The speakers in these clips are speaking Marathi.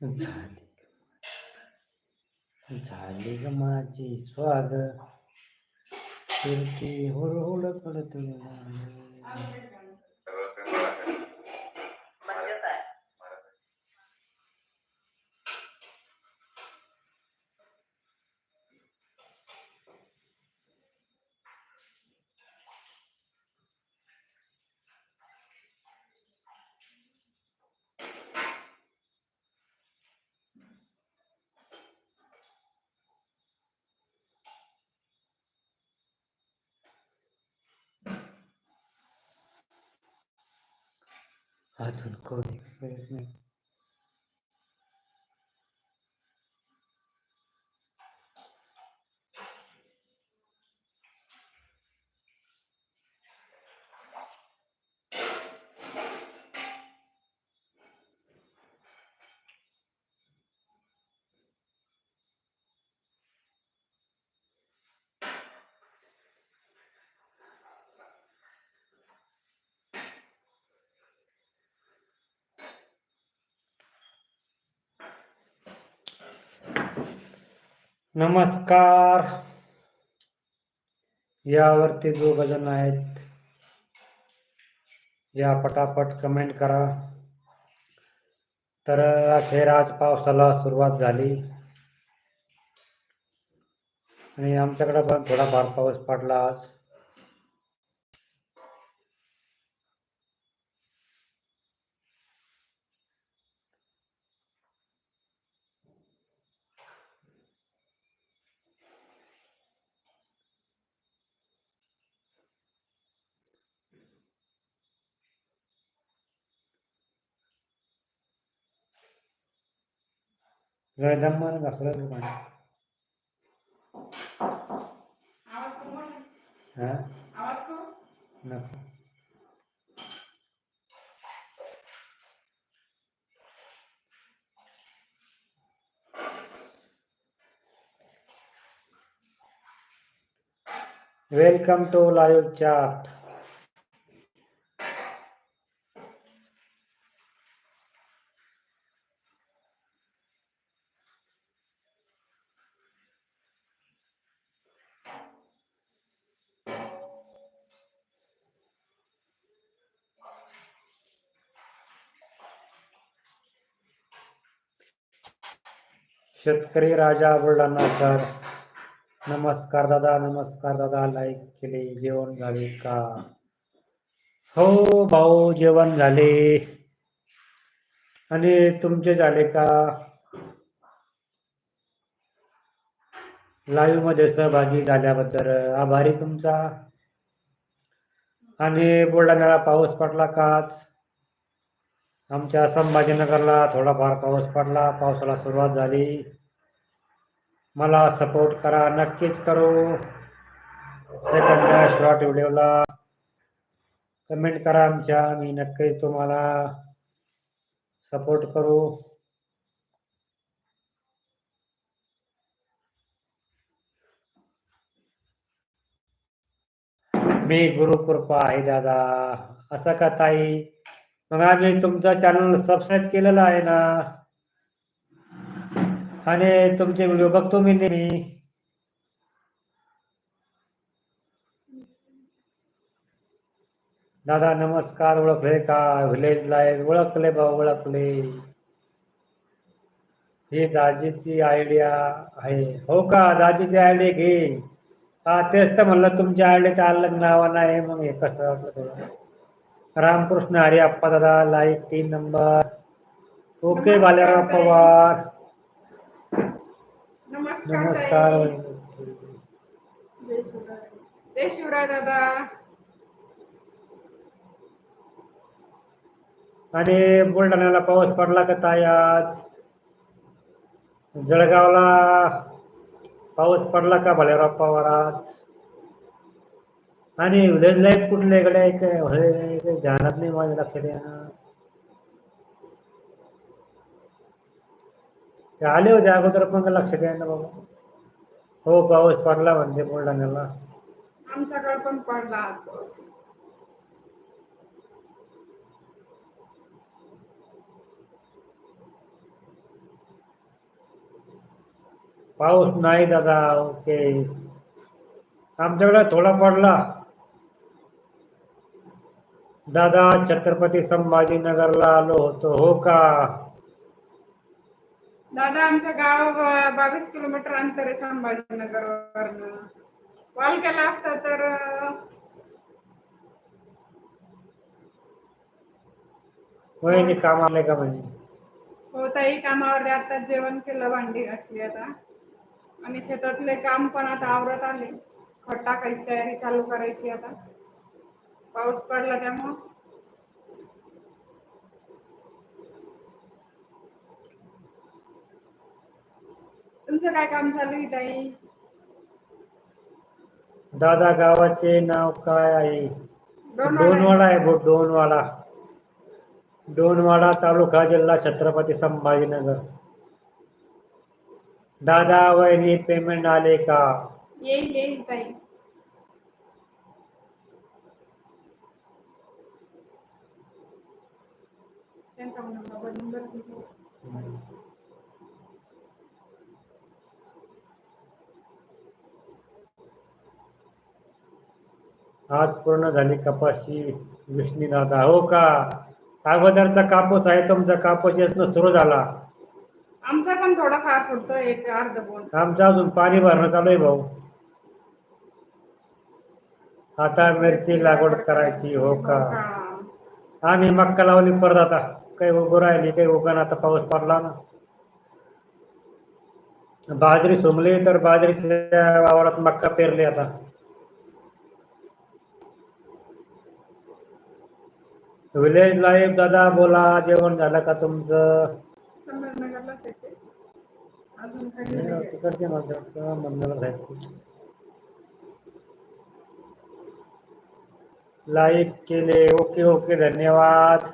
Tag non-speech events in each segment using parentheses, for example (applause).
झाली झाली ग माझी? स्वाग फिरती हुरहुळ हुड कडत अजून कोणी नमस्कार. यावरती दोघ जण आहेत या पटापट कमेंट करा. तर अखेर आज पावसाला सुरुवात झाली. आणि आमच्याकडे पण थोडाफार पाऊस पडला आज. गळदमान घासलं तू पाणी आवाज करू म्हण. हा आवाज करू नको वेलकम टू लाईव्ह चॅट शेतकरी राजा वडिलांना सर नमस्कार दादा नमस्कार दादा लाईक केले जेवण झाले का? हो भाऊ जेवण झाले. आणि तुमचे झाले का? लाईव्हमध्ये सहभागी झाल्याबद्दल आभारी तुमचा. आणि बुलढाण्याला पाऊस पडला का आमच्या संभाजीनगरला थोडाफार पाऊस पडला. पावसाला सुरुवात झाली. मला सपोर्ट करा. नक्कीच करू. एखाद्या शॉर्ट व्हिडिओला कमेंट करा आमच्या. मी नक्कीच तुम्हाला सपोर्ट करू. मी गुरुकृपा आहे दादा. असं का ताई? मग आम्ही तुमचं चॅनल सबस्क्राईब केलेलं आहे ना. आणि तुमचे व्हिडिओ बघतो मी नेहमी. दादा नमस्कार ओळखले का? व्हिलेज लाईव्ह ओळखले भाऊ ओळखले. ही दाजीची आयडिया आहे. हो का? दाजीची आयडिया घे. हा तेच तर म्हणलं तुमच्या आयडिया अलग नाव नाही मग हे कसं वाटलं रामकृष्ण अप्पा दादा लाईक तीन नंबर ओके बालेराव पवार. नमस्कार. जय शिवराय. दादा. आणि बुलढाण्याला पाऊस पडला का ताई आज? जळगावला पाऊस पडला का भालेराव पवार आज? आणि विलेज लाईफ कुठल्या इकडे काय काही जाणत नाही माझ्या लक्षात येणं ते आले होते अगोदर पण लक्षात येणं बाबा. हो पाऊस पडला म्हणते बुलढाण्याला. आमच्याकडे पण पडला पाऊस. पाऊस नाही दादा ओके. आमच्याकडे थोडा पडला. दादा छत्रपती संभाजीनगरला आलो होतो हो का? दादा आमचं गाव बावीस किलोमीटर अंतर आहे संभाजीनगरवरनं. कॉल केला असता तर काम आले का म्हणे? हो ताई कामावर आता जेवण केलं भांडी घासली आता. आणि शेतातले काम पण आता आवरत आले. खत टाकायची तयारी चालू करायची आता. पाऊस पडला त्यामुळं. तुमचं काय काम चालू आहे ताई? दादा गावाचे नाव काय आहे? डोनवाडा. आहे बो डोनवाडा. डोनवाडा तालुका जिल्हा छत्रपती संभाजीनगर. दादा वहिनी पेमेंट आले का? येईल येईल ताई. त्यांचा नंबर नंबर. आज पूर्ण झाली कपाशी. विष्णी दादा हो का? अगोदरचा कापूस आहे तुमचा कापूस येणं सुरू झाला. आमचा पण थोडाफार फुटतो एक अर्ध बोन आमचं अजून पाणी भरणं चालू आहे भाऊ. आता मिरची लागवड करायची हो का? आम्ही मक्का लावली परत आता. काही उगं राहिली काही उगण आता पाऊस पडला ना. बाजरी सोमली तर बाजरीच्या वावरात मक्का पेरली आता. विलेज लाईफ दादा बोला जेवण झालं का तुमचं. तिकडचे म्हणतात मंदिरात जायचं लाईक केले ओके ओके धन्यवाद.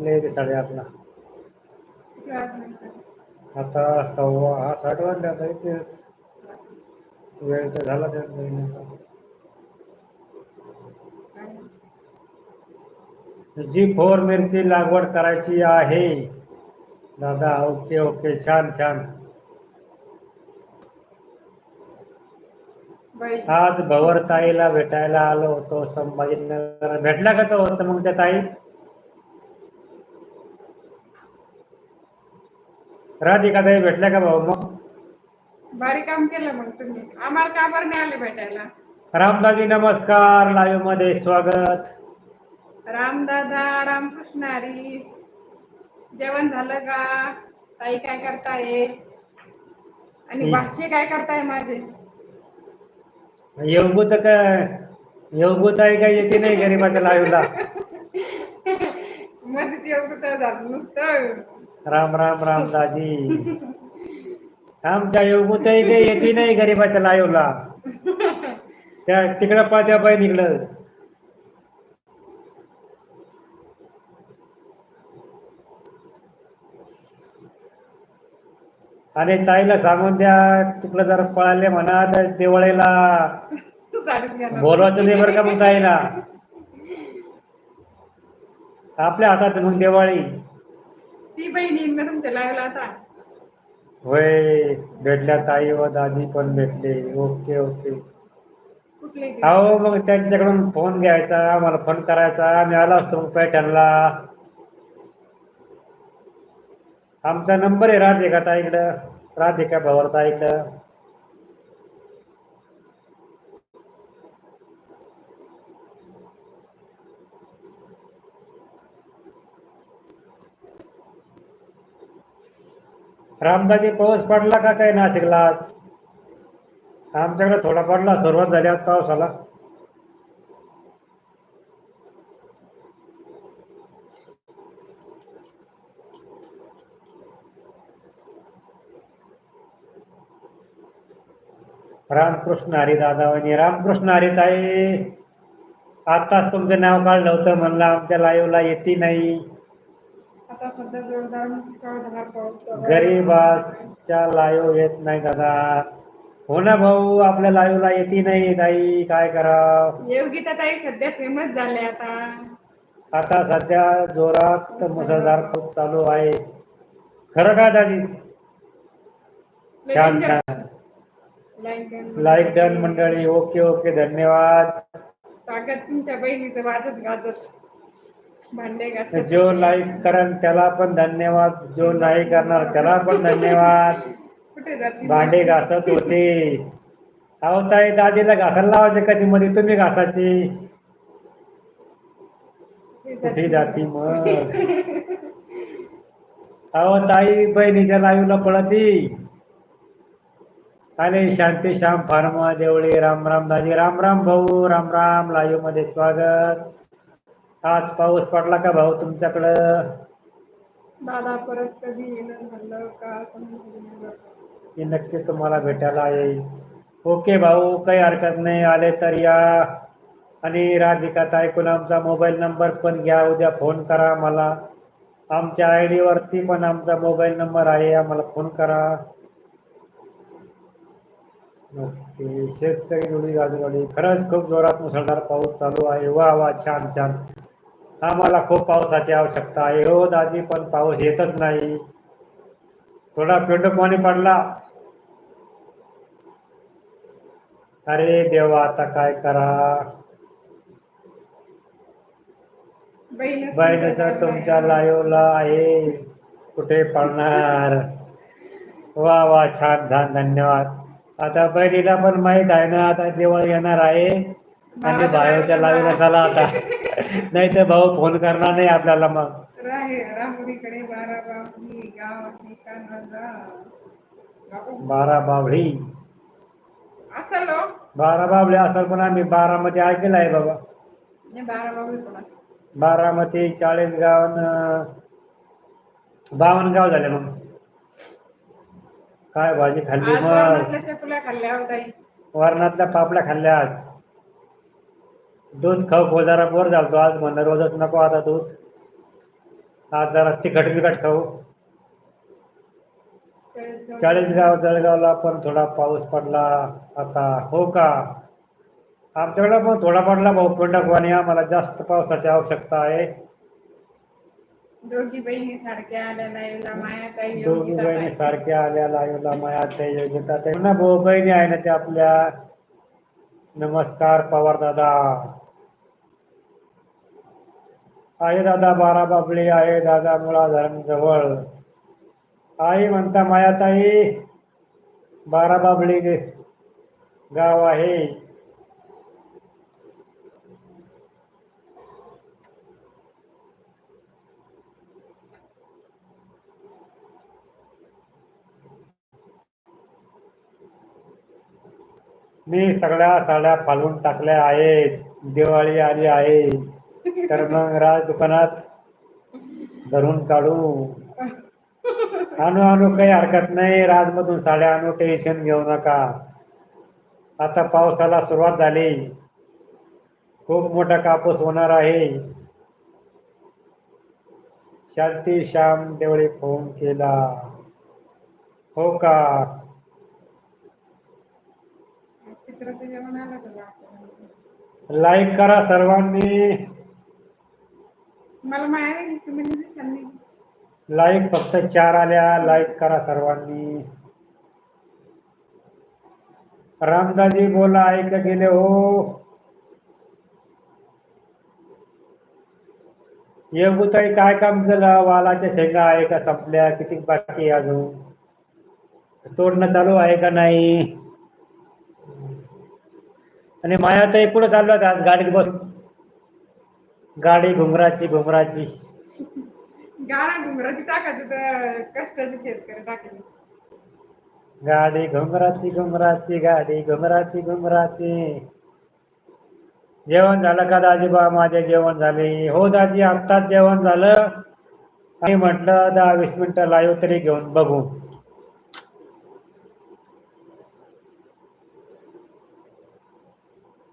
आपले इथे साडेआठला. आता सव्वा हा साठ वाजले आता इथेच. वेळ तर झाला त्यात महिन्याचा. जी फोर मिरची लागवड करायची आहे. दादा ओके ओके छान छान. आज भवर ताईला भेटायला आलो होतो. संभाजीनगर. भेटला का तो? होतं मग त्या ताई? राधिका ताई भेटल्या का भाऊ मग? भारी काम केलं मग तुम्ही. आम्हाला का बरं नाही आले भेटायला? रामदाजी नमस्कार. लाईव्हमध्ये स्वागत. रामदादा रामकृष्ण हरी. जेवण झालं का? ताई काय करताय? आणि. भाष्य काय करताय माझे? येऊगू तर काय येऊगू ताई काय येते नाही गरीबाच्या लाईव्हला. मध्येच एवढं तर झालं नुसतं राम राम राम दाजी. आमच्या येऊगू काही येते नाही गरीबाच्या लायोला त्या तिकडं पात्या पाय निघलं. आणि ताईला सांगून द्या तिकडं जर पळाले म्हणा तर दिवाळीला. बोलवायचं नाही बरं का मग ताईला. आपल्या हातात मग दिवाळी. ती बहिणी ना तुमच्या लावला आता? होय भेटल्या ताई व दाजी पण भेटले. Okay okay. कुठले ते? अहो मग त्यांच्याकडून फोन घ्यायचा आम्हाला फोन करायचा. आम्ही आलो असतो मग पैठणला. आमचा नंबर आहे राधिका ताईकडं. राधिका भवर ताईकडं रामदाजी पाऊस पडला का काय नाशिकला आज आमच्याकडे थोडा पडला सुरुवात झाली आज पावसाला. रामकृष्ण हरी दादा रामकृष्ण हरी ताई आताच तुमचं नाव काढलं होतं म्हणलं आमच्या लाईव्हला येते नाही आता सध्या जोरदार मुसळधार पाऊस चालू आहे. गरीबाच्या लाईव्ह येत नाही दादा. हो ना भाऊ आपल्या लाईव्हला येते नाही ताई. काय करा योगिता ताई सध्या फेमस झाले आता. आता सध्या जोरात मुसळधार पाऊस चालू आहे. खरं का दाजी? छान छान. लाईक डन मंडळी. ओके ओके धन्यवाद. स्वागत तुमच्या बहिणीचं वाजत गाजत. जो लाईक करेल त्याला पण धन्यवाद. जो नाही करणार त्याला पण धन्यवाद. भांडे घासत होते. अहो ताई दाजीला घासायला लावायचे कधी? मध्ये तुम्ही घासाची कुठे जाती मग? अहो ताई बहिणीच्या लाईव्हला पळती. आले शांती श्याम फार्मा देवळे राम राम दाजी. राम राम भाऊ राम राम लाईव्हमध्ये स्वागत. आज पाऊस पडला का भाऊ तुमच्याकडं? दादा परत कधी येणं झालं का समजलं की नक्की तुम्हाला भेटायला येईल. ओके भाऊ काही हरकत नाही. आले तर या. आणि राधिका ताईकून आमचा मोबाईल नंबर पण घ्या. उद्या फोन करा मला आमच्या आय डीवरती पण आमचा मोबाईल नंबर आहे. आम्हाला फोन करा. ओके. शेतकरी जोडी गाजूवाडी खरंच खूप जोरात मुसळधार पाऊस चालू आहे. वा वा छान छान. आम्हाला खूप पावसाची आवश्यकता आहे. हो दादी पण पाऊस येतच नाही. थोडा पेंड पाणी पडला. अरे देवा आता काय करा? बहीणच बहिणीचं तुमच्या लाईव्हला आहे. कुठे पडणार? वा वा छान छान. धन्यवाद. आता बहिणीला पण माहीत आहे ना आता देवळ येणार आहे. आणि भावाच्या लाईव्हला चला आता. नाही तर भाऊ फोन करणार नाही आपल्याला मग. बारा बावळी बारा बावळे असेल पण आम्ही बारामध्ये ऐकलं आहे बाबा. बारामती चाळीसगाव न बावन्न गाव झाले मग. काय भाजी खाल्ली मग? वरणातल्या खाल्ल्या हो ताई. वरणातल्या पापड्या खाल्ल्या आज. दूध खाऊ खाऊ जरा बोर झालतो आज म्हणलं रोजच नको आता दूध. आज जरा तिखट बिकट खाऊ. चाळीसगाव जळगावला पण थोडा पाऊस पडला आता. हो का? आमच्याकडे पण थोडा पडला भाऊ पिंडकवाणी आम्हाला जास्त पावसाची आवश्यकता आहे. दोघी बहिणी सारख्या आल्या लाईव्हला माया ताई दोघी योगिता बहिणी ताई. सारख्या आल्या लाईव्हला माया त्या योग्यता पुन्हा भाऊ बहिणी आहे ना त्या आपल्या. नमस्कार पवार दादा. आहे दादा बारा बाबळी आहे. दादा मुळा धरण जवळ. आई म्हणता मायाताई बारा बाबळी गे- गाव आहे. मी सगळ्या साड्या फालून टाकल्या आहेत. दिवाळी आली आहे. तर मग राज दुकानात धरून काढू. आणू आणू काही हरकत नाही. राजमधून साड्या आणू टेन्शन घेऊ नका. आता पावसाला सुरुवात झाली. खूप मोठा कापूस होणार आहे. शांती श्याम देवळे फोन केला. हो का? चित्राचं जेवण आलं का? लाईक करा सर्वांनी. मला माया तुम्ही नाही लाईक फक्त चार आल्या. लाईक करा सर्वांनी. रामदाजी बोला ऐक गेले हो. येगुताई काय काम केलं? वालाच्या शेंगा आहे का संपल्या? किती बाकी अजून? तोडणं चालू आहे का नाही? आणि माया तर कुठं चाललो होता आज गाडीत बस. गाडी घुंगराची घुंगराची. गाणा घुंगराची टाका तिथं कष्टाचे शेतकरी टाकले गाडी घुंगराची घुंगराची गाडी घुंगराची घुंगराची. जेवण झालं का दाजीबा माझे जेवण झाले. हो दाजी आत्ताच जेवण झालं. आणि म्हटलं दहा वीस मिनिटं लाईव्ह तरी घेऊन बघू.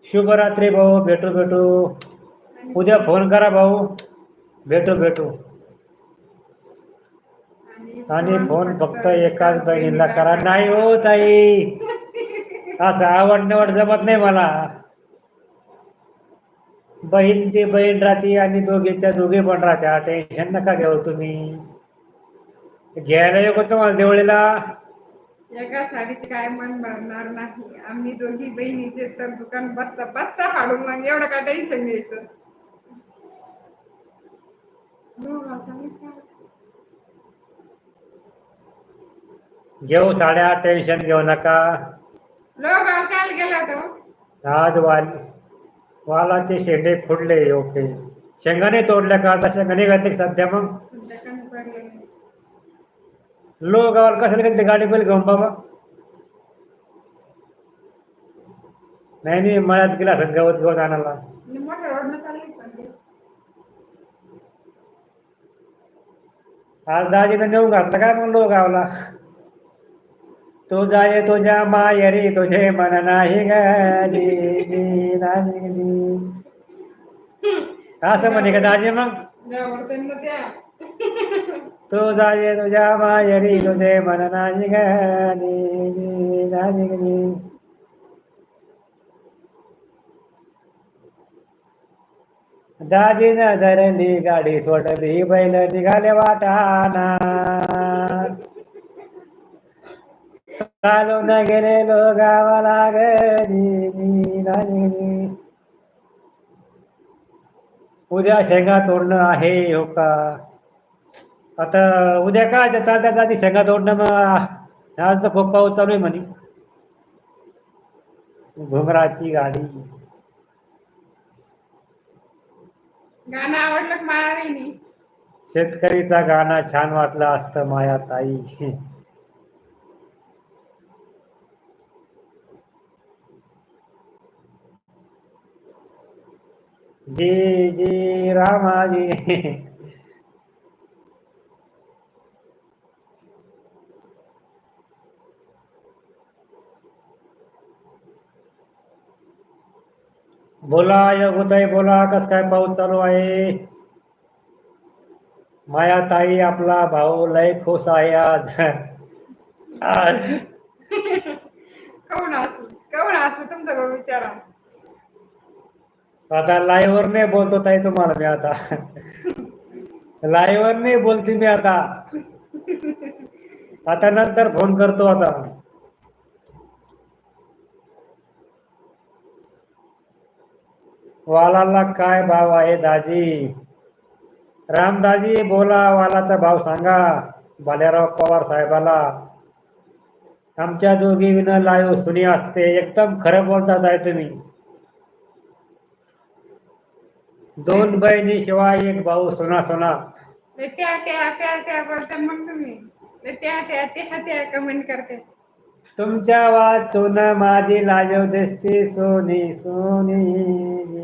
शुभरात्री भाऊ भेटू भेटू. उद्या फोन करा भाऊ. भेटू भेटू. आणि फोन फक्त एकाच बहिणीला करा. नाही हो ताई. असं आवड निवड जमत नाही मला. बहीण ती बहीण राहते आणि दोघे त्या दोघे पण राहत्या. टेन्शन नका घेऊ तुम्ही. घ्यायला येऊ तुम्हाला देवळीला. एका साडीत काय मन भरणार नाही. आम्ही दोघी बहिणीचे तर दुकान बसता बसता फाडून मग एवढं काय टेन्शन घ्यायचं? घेऊ साड्या टेन्शन घेऊ नका. लोक काल गेला होता आज वाल वालाचे शेंडे फुडले ओके. शेंगाने तोडल्या का? आता शेंगाने घातले सध्या मग सध्या कमी पडले नाही. लो गावाला कशाला गेले गाडी बैल घेऊन बाबा? नाही नाही मळ्यात गेला असं गवत गवत आणायला. आणि मोठ्या रोडनं चालली पण ती. आज दाजीनं नेऊन घातलं काय मग लो गावला? तो जाय तुझ्या मायरी तुझे मन नाही गली असं म्हणे का दाजी मग? (laughs) देवावर त्यांना त्या. (laughs) तू जाय तुझ्या मायरी तुझे मन नाही गली दाजीनं धरली गाडी सोडली बैल निघाले वाटाना. चालून गेलेलो गावाला गरी उद्या शेंगा तोडणं आहे हो का? आता उद्या काय चालत्या चालती शेंगा तोडणं मग आज तर खूप पाऊस चालू आहे म्हणे. घुंगराची गाडी. गाणं आवडलं शेतकरीचा गाणं छान वाटलं असतं माया ताई. जी जी रामाजी. बोला योगताई बोला कस काय पाऊस चालू आहे? माया ताई आपला भाऊ लय खुश आहे आज. असू? तुमचं विचारा. आता लाईव्ह वर नाही बोलतो ताई तुम्हाला मी आता. लाईव्ह वर नाही बोलते मी आता. आता नंतर फोन करतो आता. वालाला काय भाव आहे दाजी? रामदाजी बोला वालाचा भाव सांगा बाल्याराव पवार साहेबाला. आमच्या दोघी विन लाईव्ह सुनी असते एकदम खरं बोलतात आहे तुम्ही. दोन बहिणी शिवाय एक भाऊ सोना सोना. लय त्या त्या त्या त्या बोलता मग तुम्ही. लय त्या त्या त्या त्या कमेंट करते. तुमच्या वाचून माझी लाजव दिसते सोनी सोनी.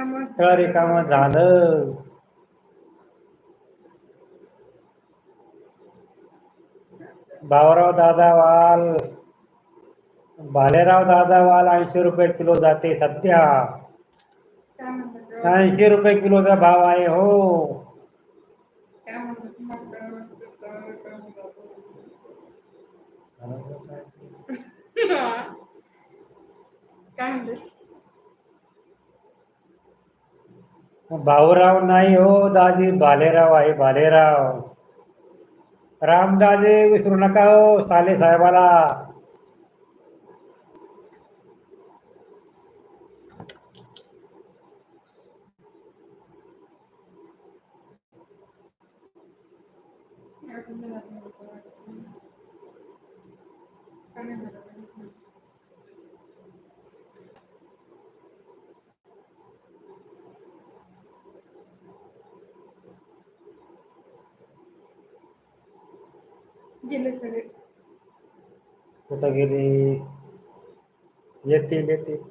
तर का मग तर काम झालं. भावराव दादा वाल. भालेराव दादा वाल ऐंशी रुपये किलो जाते सध्या. ऐंशी रुपये किलोचा भाव आहे हो. काय (laughs) भाऊराव नाही हो दाजी भालेराव आहे भालेराव रामदाजे विसरू नका हो साले साहेबाला. गेले सगळे. कुठं गेले? येतील येतील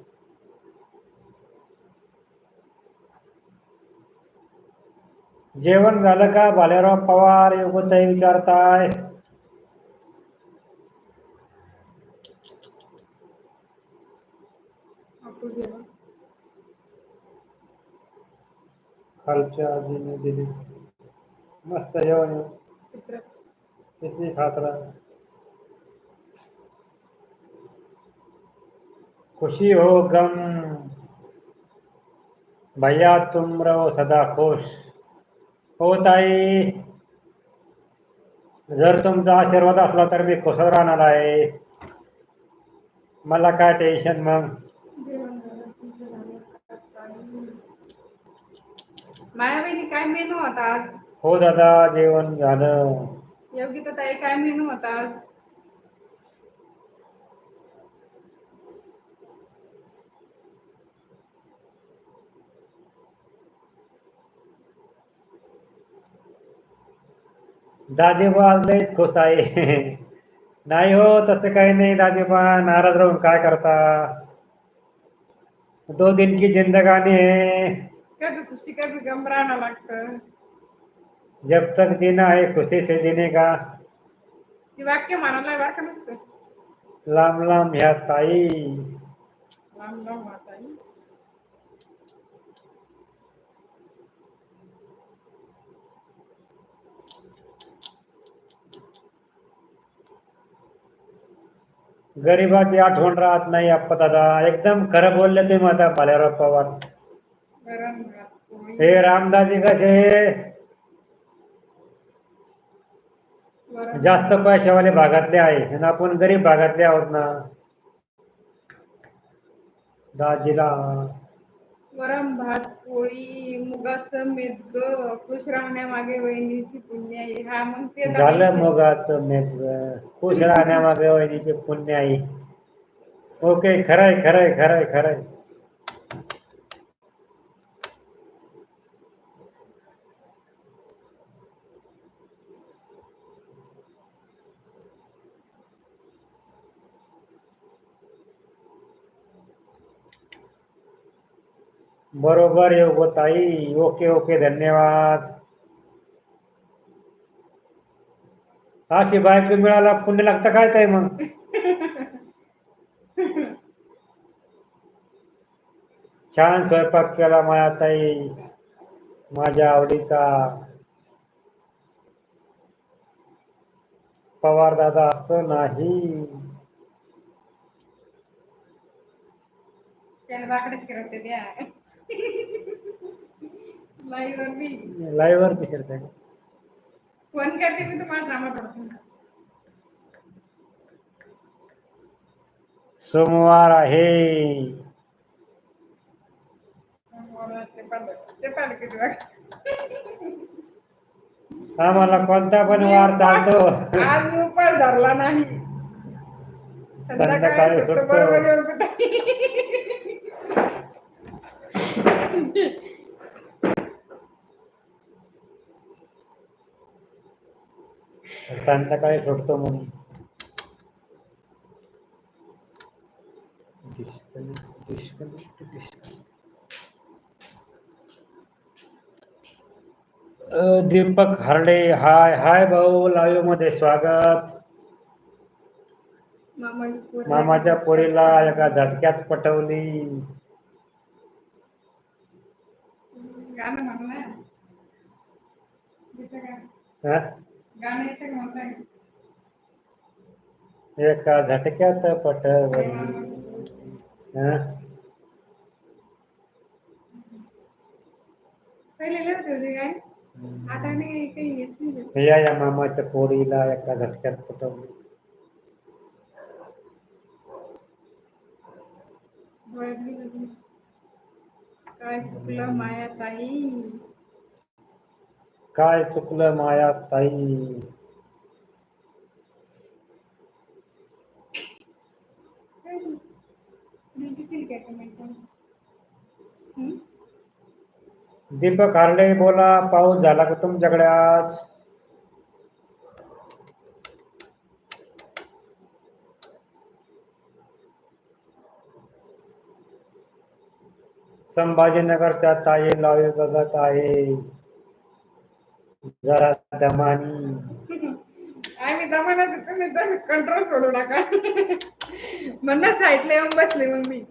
जेवण झालं का? भालेराव पवार योगताई विचारताय. खालच्या आजीने दिली. मस्त जेवण. आहे. चित्रच किती खात राहा खुशी हो गम। भैया तुम रहो सदा खुश। हो ताई। जर तुमचा आशीर्वाद असला तर मी खुश राहणार आहे. मला काय टेन्शन मग? जेवण झालं, तुमचं झालं का ताई? माया बहिणी काय मेनू होता आज? हो दादा जेवण झालं. योगिता ताई काय मेनू होता आज. दाजेबा आज लयच खुश आहे. नाही हो तसं काही नाही दाजेबा नाराज़ राहून काय करता? दो दिन की जिंदगानी है कभी खुशी कभी गम राहणं लागतं. जब तक जीना है खुशी से जीने का ती वाक्य बरं का नसतं लांब लांब ह्या ताई। लांब लांब वाहत आहे. गरिबाची आठवण राहत नाही आप्पा दादा. एकदम खरं बोलले ते आता भालेराव पवार. गरम भात पोळी हे रामदाजी कसे? जास्त पैशावाले भागातले आहे. आणि आपण गरीब भागातले आहोत ना. दाजीला. वरण भात पोळी मुगाचं मेदग खुश राहण्यामागे वहिनीची पुण्य आहे हा मग ते झालं. मगाच मेघ खुश राहण्यामागे वहिनीचे पुण्य आहे ओके खरंय खरंय खरंय खरंय. बरोबर योगताई ओके ओके धन्यवाद. अशी बायको मिळाला पुण्य लागतं काय ताई मग? छान स्वयंपाक केला माया ताई माझ्या आवडीचा. पवार दादा असं नाही. त्याला बाकडे शिरवते द्या. लाईव्ह मी. लाईव्ह वर फोन करते मी तुम्हाला सोमवार आहे. आम्हाला कोणता पण वार चालतो. आज मी उपास धरला नाही. संध्याकाळी सुटतो. संध्याकाळी सुटतो म्हणून. दीपक हार्डे हाय हाय भाऊ लाईव्हमध्ये स्वागत. मामाच्या पोरीला एका झटक्यात पटवली. गाणं म्हणलं येतं का? हा? गाणं येतं का म्हणताय? एका झटक्यात पटवली हा? पहिले. या या मामाच्या पोरीला एका झटक्यात पटवली डोळ्यातली होती. काय चुकलं माया ताई? काय चुकलं माया ताई? दीपक हार्डे बोला पाऊस झाला का तुमच्याकडे आज? संभाजीनगरच्या ताई लावे बघत आहे. जरा दमानी. आम्ही दमानाच तुम्ही कंट्रोल सोडू नका. म्हणून साईडला येऊन बसले मग मी.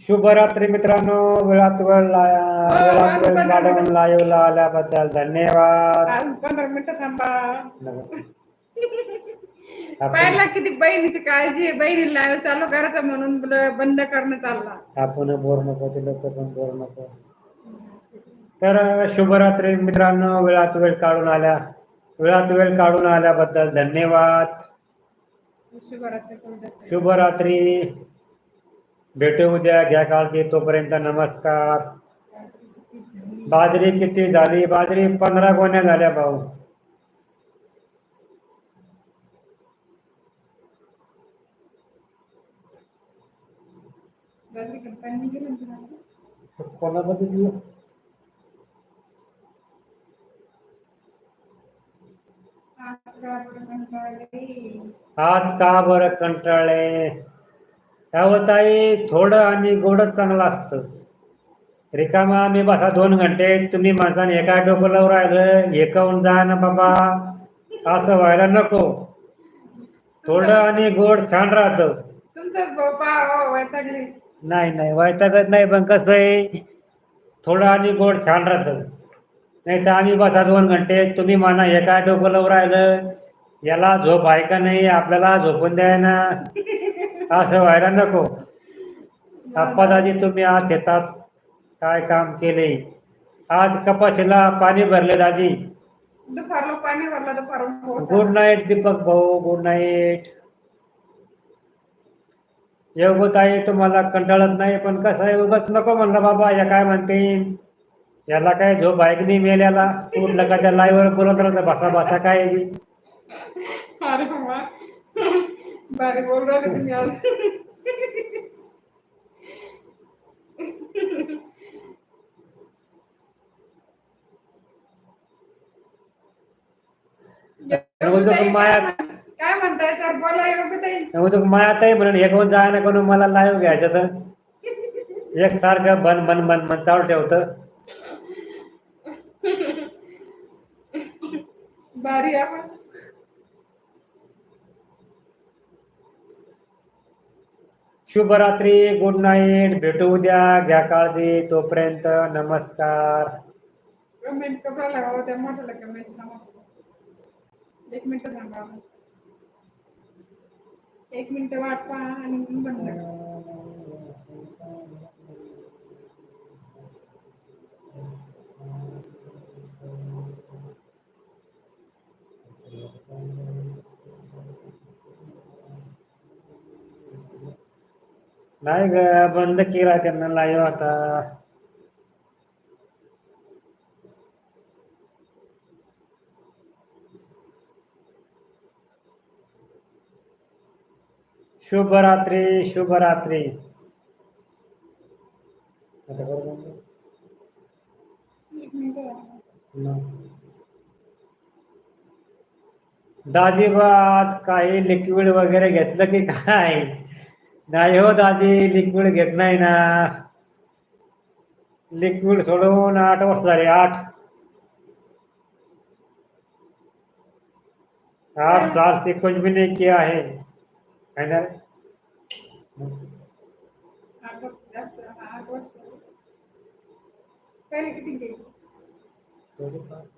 शुभरात्री मित्रांनो वेळात वेळ लाया वेळ काढून लाईव्हला आल्याबद्दल धन्यवाद पंधरा मिनिटं थांबा पहिला किती बहिणीची काळजी आहे बहिणीला live चालू करायचं म्हणून बंद करणं चालला. आपण बोर नको ते लोक पण बोर नको. तर शुभरात्री मित्रांनो वेळात वेळ काढून आल्या. वेळात वेळ काढून आल्याबद्दल धन्यवाद. शुभरात्री. भेटू उद्या घ्या काळजी. तोपर्यंत नमस्कार. बाजरी किती झाली? बाजरी पंधरा गोण्या झाल्या भाऊ. आज का बरं कंटाळले? त्यावर ताई थोडं आणि गोडच चांगलं असतं. रिकामा मी बसा दोन घंटे तुम्ही माणसाने एका डोकं लावून राहिलं एकाहून जा ना बाबा. असं व्हायला नको. थोडं आणि गोड छान राहतं. तुमचाच भाऊ पहा हो, वैतागली. नाही नाही वैतागत नाही पण कसं आहे थोडं आणि गोड छान राहतं. नाही तर आम्ही बसा दोन घंटे तुम्ही म्हणा एका डोकं लावून राहिलं याला झोप आहे का नाही आपल्याला झोपून द्याय ना. असं व्हायला नको. आप्पादाजी तुम्ही आज शेतात काय काम केले? आज कपाशीला पाणी भरले दाजी. दुपारला पाणी भरलं दुपारून पाऊस गुड नाईट दीपक भाऊ गुड नाईट. योगताई तुम्हाला कंटाळत नाही पण कसं आहे? उगाच नको म्हणलं बाबा या काय म्हणते याला काय झोप आहे की नाही मेल्याला? कुठलं का त्या लाईव्हवर बोलत राहतं बसा बसा काय बी? अरे भारी बोल रहे तुम्ही आज. माया काय म्हणता? याच्यावर बोला योग्य ताई उगाच माया ताई म्हणून हे कोण जाय ना कोण मला लाईव्ह घ्यायचं तर. एक सारखं बन बन बन बन चालू ठेवतं. भारी आपण. शुभरात्री गुड नाईट भेटू उद्या घ्या काळजी तोपर्यंत नमस्कार. कमेंट कपडा लावा त्या मोठ्याला कमेंट लावा. एक मिनिट थांबा. एक मिनिट वाट पहा आणि मग बंद. नाही ग बंद केला त्यांना लाईव्ह आता. शुभ मिनिट थांबा. न. दाजीबा आज काही लिक्विड वगैरे घेतलं की काय? नाही हो दाजी लिक्विड घेत नाही ना. लिक्विड सोडून आठ वर्ष झाले आठ. आठ साल से कुछ भी नहीं किया है है ना आठ वर्ष पहिले किती घ्यायची थोडीफार.